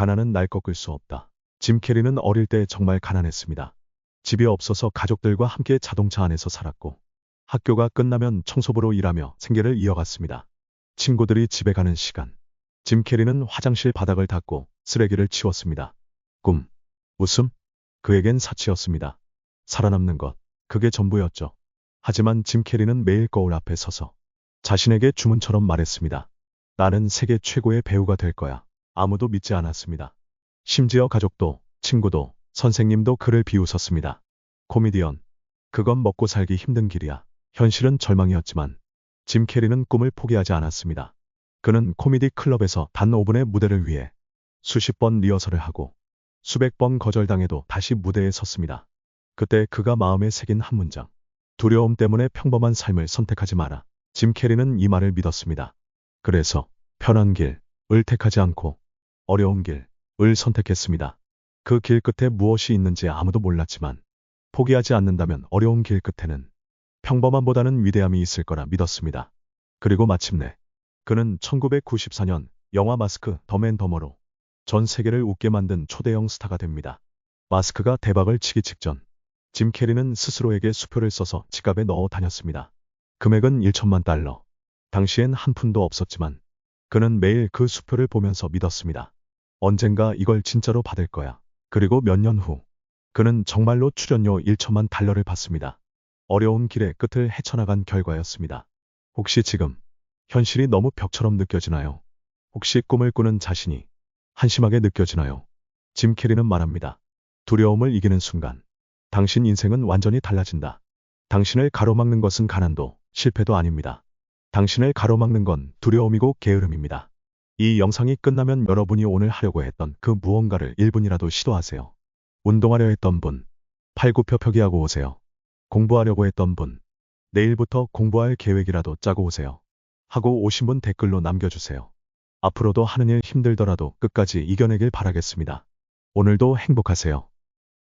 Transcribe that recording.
가난은 날 꺾을 수 없다. 짐 캐리는 어릴 때 정말 가난했습니다. 집이 없어서 가족들과 함께 자동차 안에서 살았고 학교가 끝나면 청소부로 일하며 생계를 이어갔습니다. 친구들이 집에 가는 시간. 짐 캐리는 화장실 바닥을 닦고 쓰레기를 치웠습니다. 꿈, 웃음, 그에겐 사치였습니다. 살아남는 것, 그게 전부였죠. 하지만 짐 캐리는 매일 거울 앞에 서서 자신에게 주문처럼 말했습니다. 나는 세계 최고의 배우가 될 거야. 아무도 믿지 않았습니다. 심지어 가족도, 친구도, 선생님도 그를 비웃었습니다. 코미디언. 그건 먹고 살기 힘든 길이야. 현실은 절망이었지만 짐 캐리는 꿈을 포기하지 않았습니다. 그는 코미디 클럽에서 단 5분의 무대를 위해 수십 번 리허설을 하고 수백 번 거절당해도 다시 무대에 섰습니다. 그때 그가 마음에 새긴 한 문장. 두려움 때문에 평범한 삶을 선택하지 마라. 짐 캐리는 이 말을 믿었습니다. 그래서 편한 길, 을 택하지 않고 어려운 길, 을 선택했습니다. 그 길 끝에 무엇이 있는지 아무도 몰랐지만 포기하지 않는다면 어려운 길 끝에는 평범함보다는 위대함이 있을 거라 믿었습니다. 그리고 마침내 그는 1994년 영화 마스크 더맨 더머로 전 세계를 웃게 만든 초대형 스타가 됩니다. 마스크가 대박을 치기 직전 짐 캐리는 스스로에게 수표를 써서 지갑에 넣어 다녔습니다. 금액은 1천만 달러. 당시엔 한 푼도 없었지만 그는 매일 그 수표를 보면서 믿었습니다. 언젠가 이걸 진짜로 받을 거야. 그리고 몇 년 후 그는 정말로 출연료 1천만 달러를 받습니다. 어려운 길의 끝을 헤쳐나간 결과였습니다. 혹시 지금 현실이 너무 벽처럼 느껴지나요? 혹시 꿈을 꾸는 자신이 한심하게 느껴지나요? 짐 캐리는 말합니다. 두려움을 이기는 순간 당신 인생은 완전히 달라진다. 당신을 가로막는 것은 가난도 실패도 아닙니다. 당신을 가로막는 건 두려움이고 게으름입니다. 이 영상이 끝나면 여러분이 오늘 하려고 했던 그 무언가를 1분이라도 시도하세요. 운동하려 했던 분, 팔굽혀 펴기하고 오세요. 공부하려고 했던 분, 내일부터 공부할 계획이라도 짜고 오세요. 하고 오신 분 댓글로 남겨주세요. 앞으로도 하는 일 힘들더라도 끝까지 이겨내길 바라겠습니다. 오늘도 행복하세요.